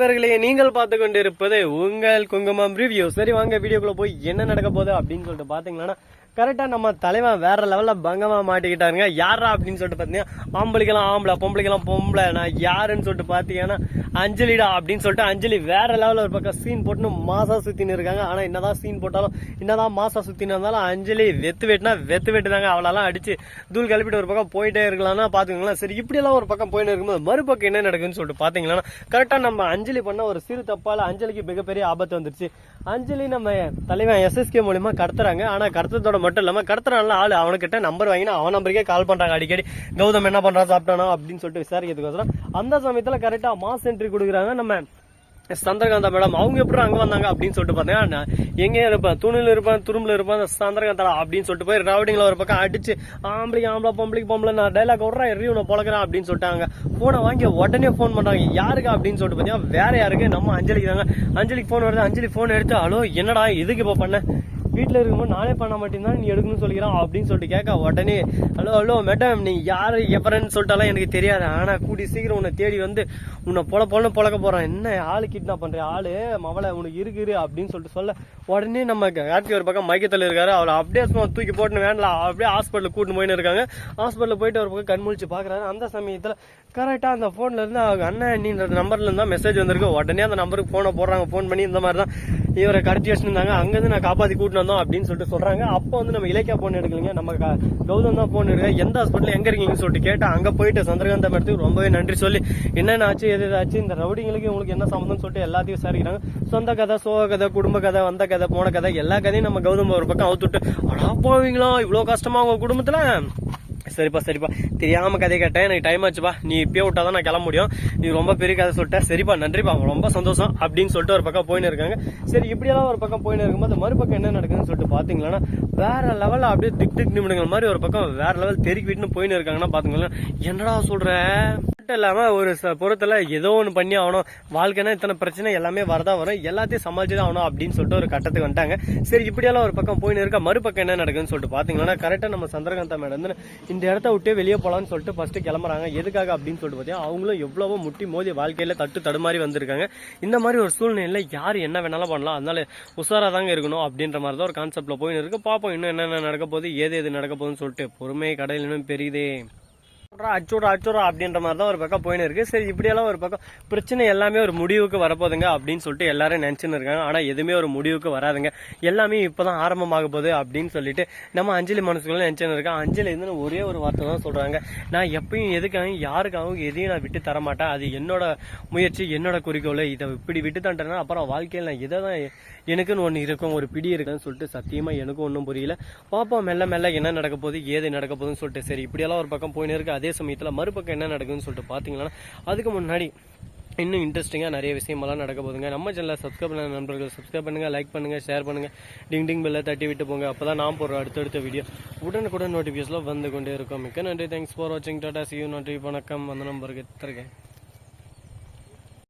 நண்பர்களே நீங்கள் பார்த்து கொண்டிருப்பது உங்கள் குங்குமம் ரிவ்யூ. சரி வாங்க வீடியோக்குள்ள போய் என்ன நடக்க போகுது அப்படின்னு சொல்லிட்டு பாத்தீங்கன்னா கரெக்டாக நம்ம தலைவன் வேற லெவலில் பங்கமாக மாட்டிக்கிட்டாருங்க. யாரா அப்படின்னு சொல்லிட்டு பார்த்தீங்கன்னா ஆம்பளைக்கெல்லாம் ஆம்பளை பொம்பளைக்கெல்லாம் பொம்பளை. நான் யாருன்னு சொல்லிட்டு பார்த்தீங்கன்னா அஞ்சலிடா அப்படின்னு சொல்லிட்டு அஞ்சலி வேற லெவலில் ஒரு பக்கம் சீன் போட்டுன்னு மாசா சுற்றின்னு இருக்காங்க. ஆனால் என்னதான் சீன் போட்டாலும் என்னதான் மாசா சுற்றின்னு இருந்தாலும் அஞ்சலி வெத்து வெட்டுனா வெத்து வெட்டுதாங்க. அவளெல்லாம் அடிச்சு தூள் கிளப்பிட்டு ஒரு பக்கம் போயிட்டே இருக்கலாம்னா பார்த்துக்கோங்களேன் சரி இப்படியெல்லாம் ஒரு பக்கம் போயிட்டு இருக்கும்போது மறுபக்கம் என்ன நடக்குதுன்னு சொல்லிட்டு பார்த்தீங்கன்னா கரெக்டாக நம்ம அஞ்சலி பண்ண ஒரு சிறு தப்பால் அஞ்சலிக்கு மிகப்பெரிய ஆபத்து வந்துருச்சு. அஞ்சலி நம்ம தலைவன் எஸ்எஸ்கே மூலியமாக கடத்துறாங்க. ஆனால் ஆனா கடத்ததோட மட்டும் இல்லாம கடத்துறான்ல ஆளு அவனுக்கிட்ட நம்பர் வாங்கினா அவன் நம்பருக்கே கால் பண்றாங்க. அடிக்கடி கௌதம் என்ன பண்றான் சாப்பிட்டானா அப்படின்னு சொல்லிட்டு விசாரிக்கிறதுக்கோசரம் அந்த சமயத்துல கரெக்டா மாஸ் என்ட்ரி கொடுக்குறாங்க நம்ம சந்திரகாந்தா மேடம் அவங்க எப்படி அங்க வந்தாங்க அப்படின்னு சொல்லிட்டு பாத்தீங்கன்னா நான் இருப்பேன் துணில இருப்பேன் துரும்புல இருப்பேன் சந்திரகாந்தா அப்படின்னு சொல்லிட்டு போய் ரவுடிங்ல ஒரு பக்கம் அடிச்சு ஆம்பளைக்கு ஆம்பளை பொம்பளைக்கு பொம்பளை நான் டைலாக் விட்றேன் எறியும் நான் பொழக்கிறேன் அப்படின்னு சொல்லிட்டாங்க. போனை வாங்கி உடனே ஃபோன் பண்றாங்க. யாருக்கு அப்படின்னு சொல்லிட்டு பாத்தீங்கன்னா வேற யாருக்கு? நம்ம அஞ்சலிக்கு தாங்க. அஞ்சலிக்கு ஃபோன் வருது அஞ்சலி ஃபோன் எடுத்து ஹலோ என்னடா இதுக்கு இப்போ பண்ண? வீட்டில் இருக்கும்போது நானே பண்ண மாட்டேன் நீ எடுக்கணும்னு சொல்லிக்கிறான் அப்படின்னு சொல்லிட்டு கேட்க உடனே ஹலோ ஹலோ மேடம் நீ யார் எப்பறன்னு சொல்லிட்டாலாம் எனக்கு தெரியாது. ஆனால் கூடி சீக்கிரம் உன்னை தேடி வந்து உன்னை பொல பொலன்னு பொழக்க போகிறான் என்ன ஆள் கிட்னாப் பண்ணுற ஆளு? மவளை உனக்கு இருக்குது அப்படின்னு சொல்லிட்டு சொல்ல. உடனே நம்ம கார்த்தி ஒரு பக்கம் மைக்கத்தில் இருக்காரு. அவளை அப்படியே தூக்கி போட்டுன்னு வேண்டலாம் அப்படியே ஹாஸ்பிட்டலுக்கு கூட்டின்னு போயின்னு இருக்காங்க. ஹாஸ்பிட்டலில் போயிட்டு ஒரு பக்கம் கண் பார்க்குறாரு அந்த சமயத்தில் கரெக்டாக அந்த ஃபோன்லேருந்து அவங்க அண்ணன் நீ நம்பர்லேருந்து தான் மெசேஜ் வந்திருக்கு. உடனே அந்த நம்பருக்கு ஃபோனை போடுறாங்க. ஃபோன் பண்ணி இந்த மாதிரி தான் இவரை கடத்தி வச்சிருந்தாங்க. அங்கேருந்து நான் காப்பாத்தி கூட்டிட்டு வந்தோம் அப்படின்னு சொல்லிட்டு சொல்றாங்க. அப்போ வந்து நம்ம இலக்கியா போன் எடுக்கலீங்க. நம்ம க- கௌதம் தான் போன் எடுக்க எந்த ஹாஸ்பிட்டல் எங்க இருக்கீங்கன்னு சொல்லிட்டு கேட்டா அங்க போயிட்டு சந்திரகாந்த மேடத்துக்கு ரொம்பவே நன்றி சொல்லி என்னென்ன ஆச்சு எது ஆச்சு இந்த ரவுடிங்களுக்கு உங்களுக்கு என்ன சம்மந்தம் சொல்லிட்டு எல்லாத்தையும் விசாரிக்கிறாங்க. சொந்த கதை சோக கதை குடும்ப கதை வந்த கதை போன கதை எல்லா கதையும் நம்ம கௌதம் ஒரு பக்கம் அவுத்துட்டு அடா போவீங்களா? இவ்வளவு கஷ்டமா உங்க குடும்பத்துல? சரிப்பா சரிப்பா. தெரியாம கதை கேட்டேன். எனக்கு டைம் ஆச்சுப்பா. நீ இப்பயே விட்டாதான் நான் கிளம்ப முடியும் நீ ரொம்ப பெரிய கதை சொல்லிட்ட. சரிப்பா நன்றிப்பா. ரொம்ப சந்தோஷம் அப்படின்னு சொல்லிட்டு ஒரு பக்கம் போயின்னு இருக்காங்க. சரி இப்படியெல்லாம் ஒரு பக்கம் போயின்னு இருக்கும்போது மறுபக்கம் என்ன நடக்குதுன்னு சொல்லிட்டு பாத்தீங்கன்னா வேற லெவல்ல அப்படியே திக் திக் நிமிடங்கள் மாதிரி ஒரு பக்கம் வேற லெவல் தெருக்கி விட்டுன்னு போயின்னு இருக்காங்கன்னா பாத்துங்களேன் என்னடா சொல்ற? மட்டும் இல்லாமல் ஒரு ச- பொறுத்துல ஏதோ ஒன்று பண்ணி ஆகணும். வாழ்க்கைனா இத்தனை பிரச்சனை எல்லாமே வரதான் வரும். எல்லாத்தையும் சமாளிச்சுதான் ஆகணும் அப்படின்னு சொல்லிட்டு ஒரு கட்டத்துக்கு வந்துட்டாங்க. சரி இப்படியெல்லாம் ஒரு பக்கம் போயின்னு இருக்க? மறுபக்கம் என்ன நடக்குதுன்னு சொல்லிட்டு பார்த்தீங்கன்னா கரெக்டாக நம்ம சந்திரகாந்தா மேடம் வந்து இந்த இடத்த விட்டு வெளியே போகலான்னு சொல்லிட்டு ஃபஸ்ட்டு கிளம்புறாங்க. எதுக்காக அப்படின்னு சொல்லிட்டு பார்த்தீங்கன்னா அவங்களும் எவ்வளவோ முட்டி மோதி வாழ்க்கையில் தட்டு தடுமாறி வந்திருக்காங்க. இந்த மாதிரி ஒரு சூழ்நிலையில் யார் என்ன வேணாலும் பண்ணலாம். அதனால உஷாராக தாங்க இருக்கணும் அப்படின்ற மாதிரி தான் ஒரு கான்செப்டில் போயின்னு இருக்கு. பார்ப்போம் இன்னும் என்னென்ன நடக்க போகுது ஏது எது நடக்க போகுதுன்னு சொல்லிட்டு. பொறுமை கடையில் இன்னும் பெரியதே அச்சுடா அச்சுடா அப்படின்ற மாதிரி தான் ஒரு பக்கம் போயின்னு இருக்கு. சரி இப்படியெல்லாம் ஒரு பக்கம் பிரச்சனை எல்லாமே ஒரு முடிவுக்கு வரப்போகுதுங்க அப்படின்னு சொல்லிட்டு எல்லாரும் நினச்சின்னு இருக்காங்க. ஆனால் எதுவுமே ஒரு முடிவுக்கு வராதுங்க. எல்லாமே இப்போ தான் ஆரம்பமாக போகுது அப்படின்னு சொல்லிட்டு நம்ம அஞ்சலி மனசுக்குள்ள நினச்சின்னு இருக்கேன் அஞ்சலி இருந்து ஒரே ஒரு வார்த்தை தான் சொல்கிறாங்க நான் எப்பயும் எதுக்காகவும் யாருக்காகவும் எதையும் நான் விட்டு தர மாட்டேன். அது என்னோட முயற்சி என்னோட குறிக்கோள். இதை இப்படி விட்டு தண்டேன்னா அப்புறம் வாழ்க்கையில் நான் இதை தான் எனக்குன்னு ஒன்று இருக்கும் ஒரு பிடி இருக்குன்னு சொல்லிட்டு சத்தியமாக எனக்கும் ஒன்றும் புரியல. பாப்பா மெல்ல மெல்ல என்ன நடக்க போகுது ஏது நடக்க போகுதுன்னு சொல்லிட்டு. சரி இப்படியெல்லாம் ஒரு பக்கம் போயின்னு இருக்கு. அதே சமயத்தில் மறுபக்கம் என்ன நடக்குதுன்னு சொல்லிட்டு பார்த்தீங்கன்னா அதுக்கு முன்னாடி இன்னும் இன்ட்ரெஸ்டிங்காக நிறைய விஷயமெல்லாம் நடக்க போகுதுங்க. நம்ம சேனலில் சப்ஸ்கிரைப் பண்ண நண்பர்கள் சப்ஸ்கிரைப் பண்ணுங்கள் லைக் பண்ணுங்கள் ஷேர் பண்ணுங்க. டிங் டிங் பெல்லை தட்டி விட்டு போங்க. அப்போ தான் நான் போடுற அடுத்தடுத்த வீடியோ உடனுக்குடன் நோட்டிஃபிகேஷனில் வந்து கொண்டே இருக்கும். மிக்க நன்றி. தேங்க்ஸ் ஃபார் வாட்சிங் டாடா சி யூ நன்றி. வணக்கம். வந்தனம் வருகிறேன்